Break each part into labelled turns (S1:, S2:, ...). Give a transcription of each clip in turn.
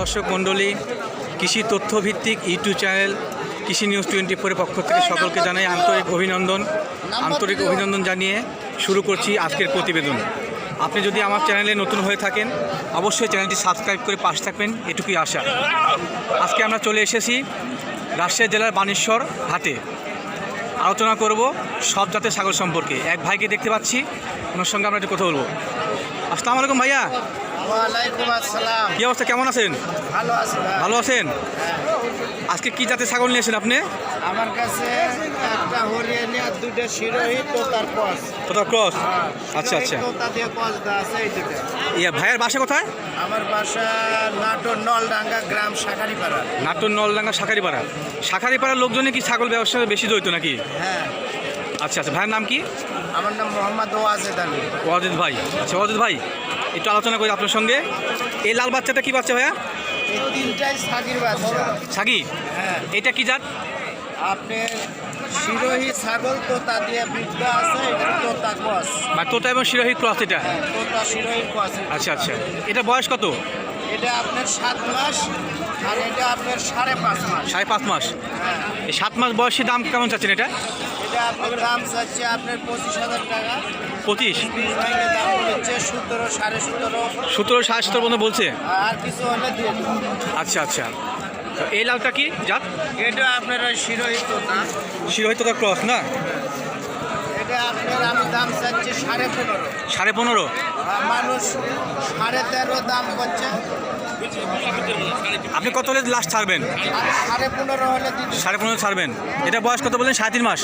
S1: দর্শক মণ্ডলী, কৃষি তথ্যভিত্তিক YouTube channel, Krishi news twenty ফোরের পক্ষ থেকে সকলকে জানাই আন্তরিক অভিনন্দন আন্তরিক অভিনন্দন জানিয়ে শুরু করছি আজকের প্রতিবেদন। আপনি যদি আমার চ্যানেলে নতুন হয়ে থাকেন, অবশ্যই চ্যানেলটি সাবস্ক্রাইব করে পাশে থাকবেন, এটুকুই আশা। আজকে আমরা চলে এসেছি রাজশাহী জেলার বানেশ্বর হাটে। আলোচনা করব সব জাতের ছাগল সম্পর্কে। এক ভাইকে দেখতে পাচ্ছি, ওনার সঙ্গে আমরা একটু কথা বলব। আসসালামু আলাইকুম ভাইয়া।
S2: ওয়ালাইকুম আসসালাম।
S1: কি অবস্থা? কেমন আছেন?
S2: ভালো আছি
S1: ভালো আছেন? আজকে কি জাতের ছাগল নিয়েছেন আপনি?
S2: আমার কাছে একটা হরিয়ানি আর দুটো শিরোহী তোতার কস
S1: কোথাও ক্রস? আচ্ছা আচ্ছা।
S2: তোতা দিয়ে দেওয়া আছে এই দুটো
S1: ইয়া ভাইয়ের বাসা কোথায়?
S2: আমার বাসা নাটোর নলডাঙ্গা গ্রাম শাখারিপাড়া।
S1: নাটোর নলডাঙ্গা শাখারিপাড়া। শাখারিপাড়ার লোকজনে কি ছাগল ব্যবসায় বেশি জড়িত নাকি?
S2: হ্যাঁ।
S1: আচ্ছা আচ্ছা। ভাইয়ের নাম কি?
S2: আমার নাম মোহাম্মদ ওয়াজেদ আলী।
S1: ওয়াজিদ ভাই। আচ্ছা ওয়াজিদ ভাই একটু আলোচনা করি আপনার সঙ্গে। এই লাল বাচ্চাটা কি বাচ্চা ভাইয়া? ছাগি
S2: হ্যাঁ।
S1: এটা কি জাত?
S2: আপনার শিরোহী ছাগল তোতা দিয়ে বিদ্যা আছে এটা তোতা
S1: বা তোতা এবং শিরোহী ক্রস এটা?
S2: হ্যাঁ তোতা।
S1: আচ্ছা আচ্ছা। এটা বয়স কত?
S2: এটা আপনার সাত মাস আর এটা আপনার সাড়ে পাঁচ মাস।
S1: সাড়ে পাঁচ মাস।
S2: হ্যাঁ।
S1: এই সাত মাস বয়সী দাম কেমন চাচ্ছেন এটা?
S2: এটা আপনার দাম চাচ্ছে আপনার পঁচিশ হাজার টাকা।
S1: পঁচিশ।
S2: সতেরো সাড়ে সতেরো
S1: পর্যন্ত বলছে? আচ্ছা আচ্ছা। এই লালটা কি? জাত?
S2: এটা আপনার শিরোহিত না।
S1: শিরোহী তোতা ক্রস না?
S2: দাম চাচ্ছি সাড়ে পনেরো।
S1: সাড়ে পনেরো?
S2: মানুষ সাড়ে তেরো দাম করছে।
S1: আপনি কত হলে লাস্ট ছাড়বেন?
S2: সাড়ে পনেরো
S1: ছাড়বেন। এটা বয়স কত বললেন? সাড়ে তিন মাস?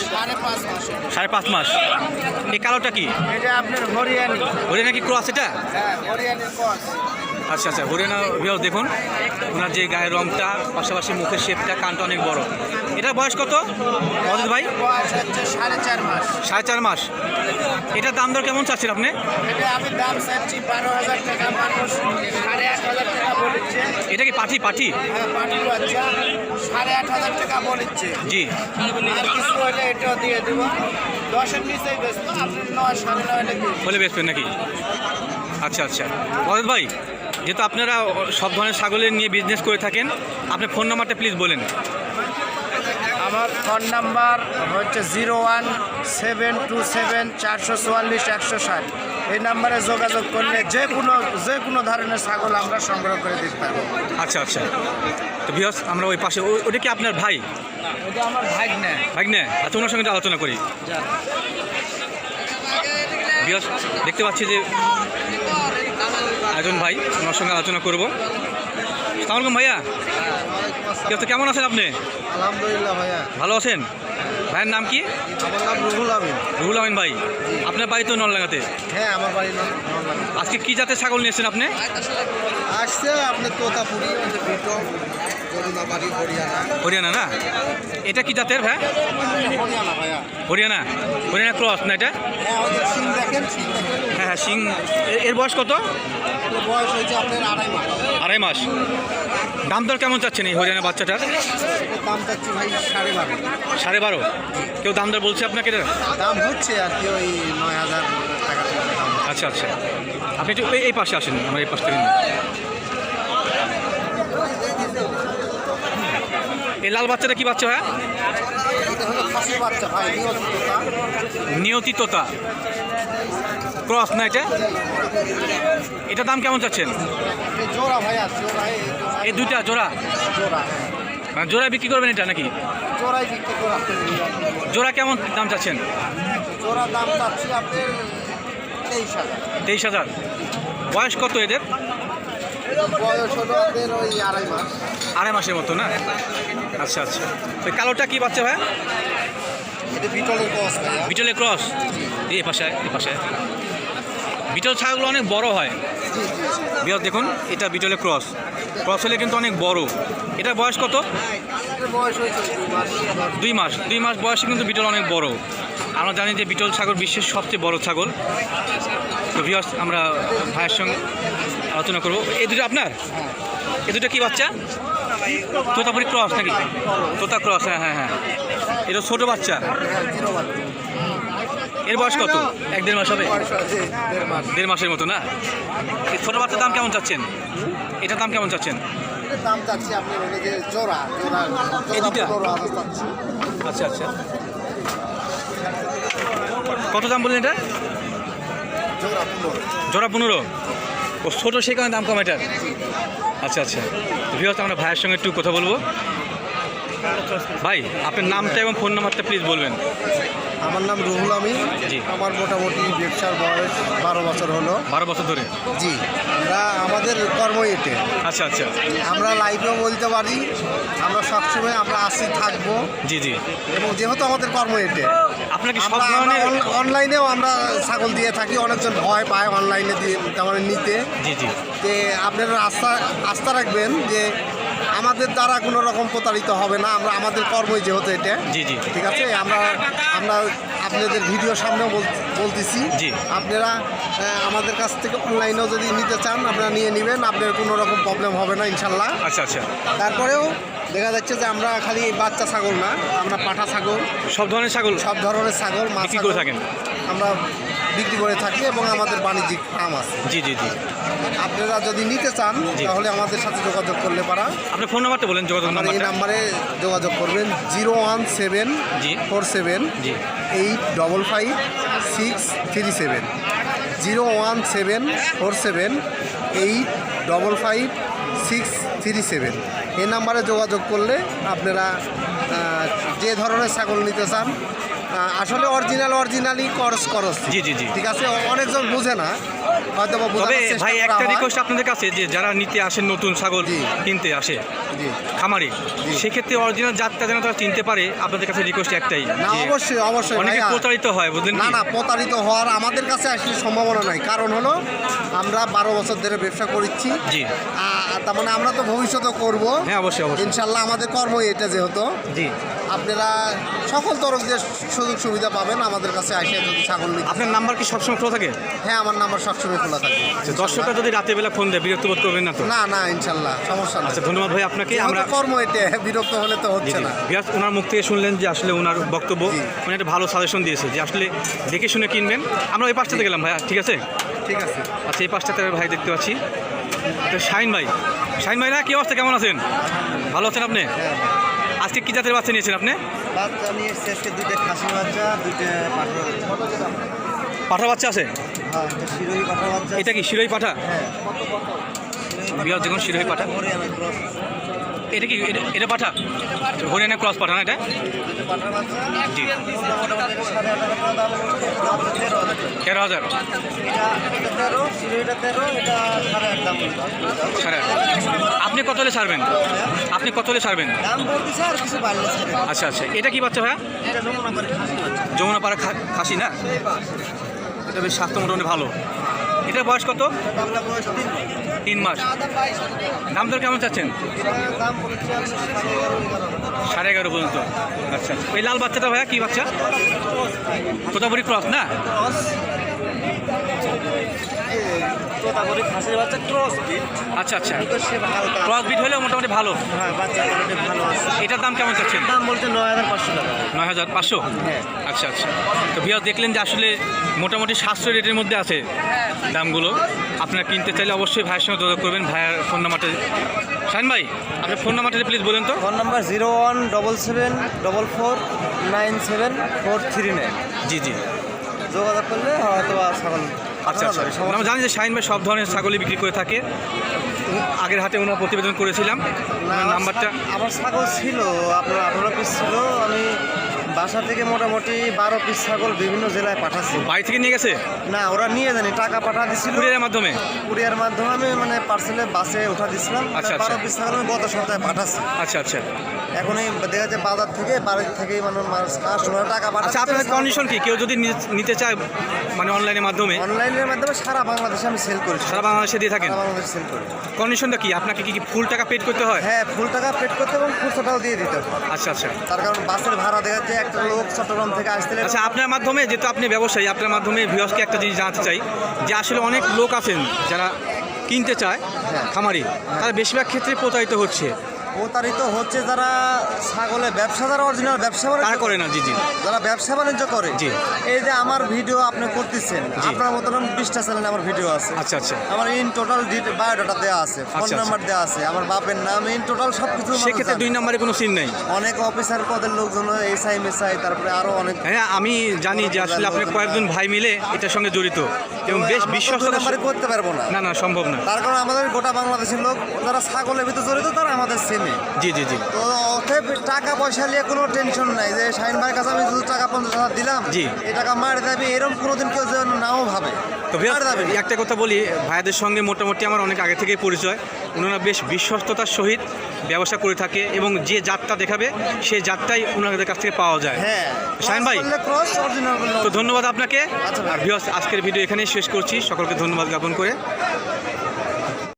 S2: সাড়ে পাঁচ মাসে।
S1: এই কালোটা কি?
S2: এটা আপনার হরিয়ানি।
S1: কি ক্রস এটা?
S2: হ্যাঁ
S1: আচ্ছা আচ্ছা হরিয়ানা দেখুন। ওনার যে গায়ের রংটা পাশাপাশি মুখের শেপটা কানটা অনেক বড়। এটা বয়স কত? অজিত ভাই?
S2: সাড়ে চার মাস।
S1: সাড়ে চার মাস। এটার দাম দর কেমন চাচ্ছেন আপনি?
S2: এটা আমি দাম চাচ্ছি বারো হাজার টাকা মানুষ সাড়ে আট হাজার টাকা বলেছে।
S1: এটা কি পাঠি পাঠি?
S2: হ্যাঁ বাচ্চা সাড়ে আট হাজার টাকা বলেছে।
S1: জি।
S2: আর কিছু হলে এটাও দিয়ে দেবো। দশের নিচেই বেসবো আপনি নয় সাড়ে নয় হলে দিয়ে দেবো।
S1: বলে বেচবেন নাকি? আচ্ছা আচ্ছা। অজিত ভাই যেহেতু আপনারা সব ধরনের ছাগলের নিয়ে বিজনেস করে থাকেন আপনি ফোন নাম্বারটা প্লিজ বলেন।
S2: আমার ফোন নাম্বার হচ্ছে zero one seven two seven চারশো চুয়াল্লিশ একশো ষাট। এই নাম্বারে যোগাযোগ করলে যে কোনো যে কোনো ধরনের ছাগল আমরা সংগ্রহ করে দিতে পারব।
S1: আচ্ছা আচ্ছা। তো বিহস আমরা ওই পাশে ওটা কি আপনার ভাই?
S2: এটা আমার ভাই না
S1: ভাই না আচ্ছা ওনার সঙ্গে আলোচনা করি। বিহস দেখতে পাচ্ছি যে একজন ভাই ওনার সঙ্গে আলোচনা করব। সালামালাইকুম ভাইয়া। কেমন আছেন আপনি?
S2: আলহামদুলিল্লাহ ভাইয়া।
S1: ভালো আছেন? ভাইয়ের নাম কি?
S2: আমার নাম রুহুল আমিন।
S1: রুহুল আমিন ভাই আপনার বাড়ি তো নলডাঙ্গাতে
S2: হ্যাঁ আমার বাড়ি
S1: আজকে কি জাতের ছাগল নিয়েছেন আপনি?
S2: আসছে আপনি তোতাপুরি হরিয়ানা।
S1: না? এটা কি জাতের ভাই?
S2: হরিয়ানা ভাইয়া।
S1: হরিয়ানা? ক্রস না এটা?
S2: হ্যাঁ ওদের সিং
S1: হ্যাঁ হ্যাঁ সিং এর বয়স কত?
S2: বয়স হয়েছে আপনার আড়াই মাস।
S1: আড়াই মাস। দাম দর কেমন চাচ্ছেন এই হরিয়ানা বাচ্চাটার?
S2: দাম চাচ্ছি ভাই সাড়ে বারো।
S1: সাড়ে বারো? কেউ দাম দর বলছে আপনাকে
S2: দাম হচ্ছে আর কি ওই নয় হাজার টাকা
S1: আচ্ছা আচ্ছা। আপনি এই- পাশে আসেন আমার এই পাশ থেকে। এই লাল বাচ্চাটা কি বাচ্চা হ্যাঁ
S2: এটা হলো খাসির বাচ্চা ভাই নিয়ত তোতা।
S1: নিয়তি তোতা ক্রস না এটা? এটা দাম কেমন চাচ্ছেন?
S2: জোড়া ভাই জোড়া এই
S1: দুইটা জোড়া?
S2: জোড়া।
S1: মানে জোড়া বিক্রি করবেন এটা নাকি?
S2: জোড়াই বিক্রি করে আপনি।
S1: জোড়া কেমন দাম চাচ্ছেন?
S2: জোড়া দাম চাচ্ছি আপনার তেইশ হাজার।
S1: তেইশ হাজার। বয়স কত এদের?
S2: বয়স হলো আপনার ওই আড়াই মাস।
S1: আড়াই মাসের মতো না? আচ্ছা আচ্ছা। ওই কালোটা কি বাচ্চা ভাই
S2: এটা বিটলের কস ভাইয়া।
S1: বিটলে ক্রস? এই পাশে এই পাশে। বিটল ছাগলগুলো অনেক বড় হয়। বিয়স দেখুন, এটা বিটলে ক্রস। ক্রস হলে কিন্তু অনেক বড়। এটা বয়স কত?
S2: দুই মাস।
S1: দুই মাস বয়সে কিন্তু বিটল অনেক বড়। আমরা জানি যে বিটল ছাগল বিশ্বের সবচেয়ে বড় ছাগল। তো বিয়স আমরা ভাইয়ের সঙ্গে আলোচনা করব। এই দুটো আপনার? এই দুটো কি বাচ্চা? তোতাপুরি ক্রস নাকি? তোতা ক্রস হ্যাঁ হ্যাঁ হ্যাঁ। এটা ছোটো বাচ্চা? এর বয়স কত? এক দেড় মাস হবে?
S2: দেড় মাস
S1: দেড় মাসের মতো না? ছোটো বাচ্চার দাম কেমন চাচ্ছেন? এটার দাম কেমন চাচ্ছেন?
S3: দাম চাচ্ছি আপনি জোড়া জোড়া
S1: আচ্ছা আচ্ছা। কত দাম বললেন এটা?
S3: জোড়া পনেরো।
S1: ও ছোটো সেই কারণে দাম কম এটার। আচ্ছা আচ্ছা। ভিওস আমরা ভাইয়ের সঙ্গে একটু কথা বলব। ভাই আপনার নামটা এবং ফোন নাম্বারটা প্লিজ বলবেন।
S3: আমার নাম রুহুল আমিন
S1: জি।
S3: আমার মোটামুটি ব্যবসার বয়স বারো বছর হলো।
S1: বারো বছর ধরে?
S3: জি। আমরা আমাদের কর্ম এতে
S1: আচ্ছা আচ্ছা।
S3: আমরা লাইভেও বলতে পারি। আমরা সবসময় আমরা আসি থাকব।
S1: জি জি।
S3: এবং যেহেতু আমাদের কর্ম এতে
S1: আপনাকে সব ধরনের
S3: অনলাইনেও আমরা ছাগল দিয়ে থাকি। অনেকজন ভয় পায় অনলাইনে দিয়ে তার মানে নিতে।
S1: জি জি।
S3: যে আপনারা আস্থা আস্থা রাখবেন যে আমাদের দ্বারা কোনো রকম প্রতারিত হবে না। আমরা আমাদের কর্মই যেহেতু এটা।
S1: জি জি।
S3: ঠিক আছে? আমরা আমরা আপনাদের ভিডিও সামনেও বল- বলতেছি।
S1: জি।
S3: আপনারা আমাদের কাছ থেকে অনলাইনেও যদি নিতে চান আপনারা নিয়ে নেবেন। আপনার কোনো রকম প্রবলেম হবে না ইনশাল্লাহ
S1: আচ্ছা আচ্ছা।
S3: তারপরেও দেখা যাচ্ছে যে আমরা খালি বাচ্চা ছাগল না আমরা পাঠা ছাগল।
S1: সব ধরনের ছাগল?
S3: সব ধরনের ছাগল মাছ
S1: থাকেন?
S3: আমরা বিক্রি করে থাকি এবং আমাদের বাণিজ্যিক ফার্ম আছে।
S1: জি জি জি।
S3: আপনারা যদি নিতে চান তাহলে আমাদের সাথে যোগাযোগ করলে পারা।
S1: আপনার ফোন নাম্বারটা বলেন যোগাযোগ
S3: আমার এই নাম্বারে যোগাযোগ করবেন জিরো ওয়ান সেভেন
S1: জি।
S3: ফোর সেভেন
S1: জি।
S3: Eight double five six three seven. Zero one seven four seven eight double five six three seven. এই নাম্বারে যোগাযোগ করলে আপনারা যে ধরনের ছাগল নিতে চান আসলে অরিজিনাল অরিজিনালই করস করস।
S1: জি, জি, জি।
S3: ঠিক আছে? অনেকজন বুঝে না। হয়তো বা
S1: তবে ভাই একটা রিকোয়েস্ট আপনাদের কাছে যে যারা নিতে আসেন নতুন ছাগল কিনতে আসে খামারি। সেক্ষেত্রে অরিজিনাল জাতটা যেন তারা চিনতে পারে আপনাদের কাছে রিকোয়েস্ট একটাই।
S3: না অবশ্যই অবশ্যই
S1: অনেকে। প্রতারিত হয় বুঝলেন
S3: না না প্রতারিত হওয়ার আমাদের কাছে আসলে সম্ভাবনা নাই। কারণ হলো আমরা বারো বছর ধরে ব্যবসা করছি।
S1: জি।
S3: আ- তার মানে আমরা তো ভবিষ্যতে করব।
S1: হ্যাঁ অবশ্যই অবশ্যই।
S3: ইনশাল্লাহ আমাদের কর্ম এটা যেহেতু।
S1: জি।
S3: আপনারা সকল তরফ দিয়ে সুযোগ সুবিধা পাবেন আমাদের কাছে আসে যদি ছাগল নিতে।
S1: আপনার নাম্বার কি সবসময় খোলা থাকে?
S3: হ্যাঁ আমার নাম্বার সবসময় খোলা থাকে।
S1: আচ্ছা, দর্শকরা যদি রাতের বেলা ফোন দেয় বিরক্ত বোধ করবেন না তো?
S3: না না ইনশাল্লাহ সমস্যা না
S1: আচ্ছা ধন্যবাদ ভাই আপনাকে
S3: আমরা কর্ম এটা বিরক্ত হলে তো হচ্ছে না।
S1: বিরাট ওনার মুখ থেকে শুনলেন যে আসলে ওনার বক্তব্য। উনি একটা ভালো সাজেশন দিয়েছে যে আসলে দেখে শুনে কিনবেন। আমরা ওই পাশটাতে গেলাম ভাইয়া ঠিক আছে?
S3: ঠিক আছে।
S1: আচ্ছা এই পাশটাতে ভাই দেখতে পাচ্ছি। তো শাহিন ভাই। শাহিন ভাই না কি অবস্থা? কেমন আছেন? ভালো আছেন আপনি? আজকে কি জাতের বাচ্চা নিয়েছেন আপনি?
S3: বাচ্চা নিয়ে আজকে দুইটা খাসি বাচ্চা দুইটা পাঠা
S1: বাচ্চা। আছে?
S3: হ্যাঁ
S1: এটা কি শিরোই পাঠা?
S3: হ্যাঁ।
S1: বিহার দেখুন শিরোই পাঠা। এটা কি এটা- পাঠা? হরিয়ানা ক্রস পাঠা না এটা? জি।
S3: তেরো হাজার। সাড়ে।
S1: আপনি কত হলে ছাড়বেন? আপনি কত হলে ছাড়বেন। আচ্ছা আচ্ছা। এটা কি বাচ্চা ভাইয়া?
S3: এটা নমুনা করে খাসি বাচ্চা।
S1: যমুনা পাড়া খাসি না? এটা বেশ স্বাস্থ্য মোটামুটি ভালো। এটার বয়স কত?
S3: তিন
S1: মাস। দাম দর কেমন চাচ্ছেন?
S3: এটা সাড়ে এগারো
S1: পর্যন্ত। আচ্ছা আচ্ছা। ওই লাল বাচ্চাটা ভাইয়া কি বাচ্চা? কোথাপুরি ক্রস না?
S3: তোতাপুরি খাসির বাচ্চা ক্রস বিট
S1: আচ্ছা আচ্ছা
S3: সে
S1: ক্রস বিট হলেও মোটামুটি ভালো।
S3: হ্যাঁ বাচ্চা কোয়ালিটি ভালো আছে।
S1: এটার দাম কেমন চাচ্ছেন?
S3: দাম বলছে নয় হাজার পাঁচশো টাকা।
S1: নয় হাজার পাঁচশো?
S3: হ্যাঁ।
S1: আচ্ছা আচ্ছা। তো দেখলেন যে আসলে মোটামুটি সাতশো রেটের মধ্যে আছে দামগুলো। আপনারা কিনতে চাইলে অবশ্যই ভাইয়ের সঙ্গে যোগাযোগ করবেন। ভাইয়ের ফোন নাম্বারটা শাহিন ভাই আপনার ফোন নাম্বারটা প্লিজ বলেন তো।
S3: Phone number zero one double seven double four nine seven four three nine.
S1: জি জি।
S3: যোগাযোগ করলে হয়তো ছাগল
S1: আচ্ছা আচ্ছা। আমরা জানি যে শাহিন ভাই সব ধরনের ছাগলই বিক্রি করে থাকে। আগের হাটে ওনার প্রতিবেদন করেছিলাম। নাম্বারটা
S3: আমার ছাগল ছিল আপনার আঠারো পিস ছিল আমি বাসা থেকে মোটামুটি বারো পিস ছাগল বিভিন্ন জেলায় পাঠাচ্ছি।
S1: বাড়ি থেকে নিয়ে গেছে?
S3: না ওরা নিয়ে জানি টাকা পাঠা দিছিল।
S1: কুরিয়ারের মাধ্যমে?
S3: কুরিয়ার মাধ্যমে আমি মানে পার্সেলে বাসে উঠা দিছিলাম মানে
S1: আচ্ছা, আচ্ছা।
S3: বারো পিস ছাগল আমি গত সপ্তাহে পাঠাচ্ছি।
S1: আচ্ছা আচ্ছা।
S3: এখন এই দেখা যাচ্ছে বাজার থেকে বাড়ির থেকেই মানে কাস্টমার টাকা
S1: আচ্ছা
S3: পাঠাচ্ছে
S1: আপনাদের কন্ডিশন কি? কেউ যদি নি- নিতে চায় মানে অনলাইনের মাধ্যমে?
S3: অনলাইনের মাধ্যমে সারা বাংলাদেশে আমি সেল করি।
S1: সারা বাংলাদেশে দিয়ে থাকেন?
S3: বাংলাদেশে সেল করি।
S1: কন্ডিশনটা কি? আপনাকে কি কি ফুল টাকা পেড করতে হয়?
S3: হ্যাঁ ফুল টাকা পেড করতে এবং খুচরাটাও দিয়ে দিতে হবে।
S1: আচ্ছা আচ্ছা।
S3: তার কারণ বাসের ভাড়া দেখা যাচ্ছে একটা লোক চট্টগ্রাম থেকে আসতে
S1: আচ্ছা আপনার মাধ্যমে যেহেতু আপনি ব্যবসায়ী আপনার মাধ্যমে ভিওসকে একটা জিনিস জানাতে চাই যে আসলে অনেক লোক আছেন যারা কিনতে চায়
S3: হ্যাঁ।
S1: খামারি তারা বেশিরভাগ ক্ষেত্রে প্রতারিত হচ্ছে
S4: প্রতারিত হচ্ছে যারা ছাগলের ব্যবসা যারা অরিজিনাল ব্যবসা
S1: তারা করে না জি জি।
S4: যারা ব্যবসা বাণিজ্য করে।
S1: জি।
S4: এই যে আমার ভিডিও আপনি করতেছেন আপনার মতন বিশটা চ্যানেলে আমার ভিডিও আছে।
S1: আচ্ছা আচ্ছা।
S4: আমার ইন টোটাল বায়োডাটা দেওয়া আছে ফোন
S1: আচ্ছা।
S4: নাম্বার দেওয়া আছে আমার বাপের নাম ইন টোটাল সব কিছু
S1: সেক্ষেত্রে দুই নম্বরে কোনো সিন নাই?
S4: অনেক অফিসার পদের লোকজন এসআই মেসআই তারপরে আরও অনেক
S1: হ্যাঁ আমি জানি যে আসলে আপনি কয়েকজন ভাই মিলে এটার সঙ্গে জড়িত এবং বেশ
S4: আমরা তো দুই করতে পারব না।
S1: না না সম্ভব না।
S4: তার কারণ আমাদের গোটা বাংলাদেশের লোক যারা ছাগলের ভিতরে জড়িত তারা আমাদের
S1: জি জি জি।
S4: তো টাকা পয়সা নিয়ে কোনো টেনশন নাই যে শাহিন ভাইয়ের কাছে আমি শুধু টাকা পঞ্চাশ হাজার দিলাম
S1: জি।
S4: এই টাকা মার দেবে এরকম কোনোদিন কেউ যেন নাও ভাবে।
S1: তো একটা কথা বলি ভাইয়াদের সঙ্গে মোটামুটি আমার অনেক আগে থেকেই পরিচয়। ওনারা বেশ বিশ্বস্ততার সহিত ব্যবসা করে থাকে এবং যে জাতটা দেখাবে সেই জাতটাই ওনাদের কাছ থেকে পাওয়া যায়।
S4: হ্যাঁ
S1: শাহিন ভাই তো ধন্যবাদ আপনাকে।
S4: আচ্ছা।
S1: আর ভিউয়ার্স আজকের ভিডিও এখানেই শেষ করছি। সকলকে ধন্যবাদ জ্ঞাপন করে।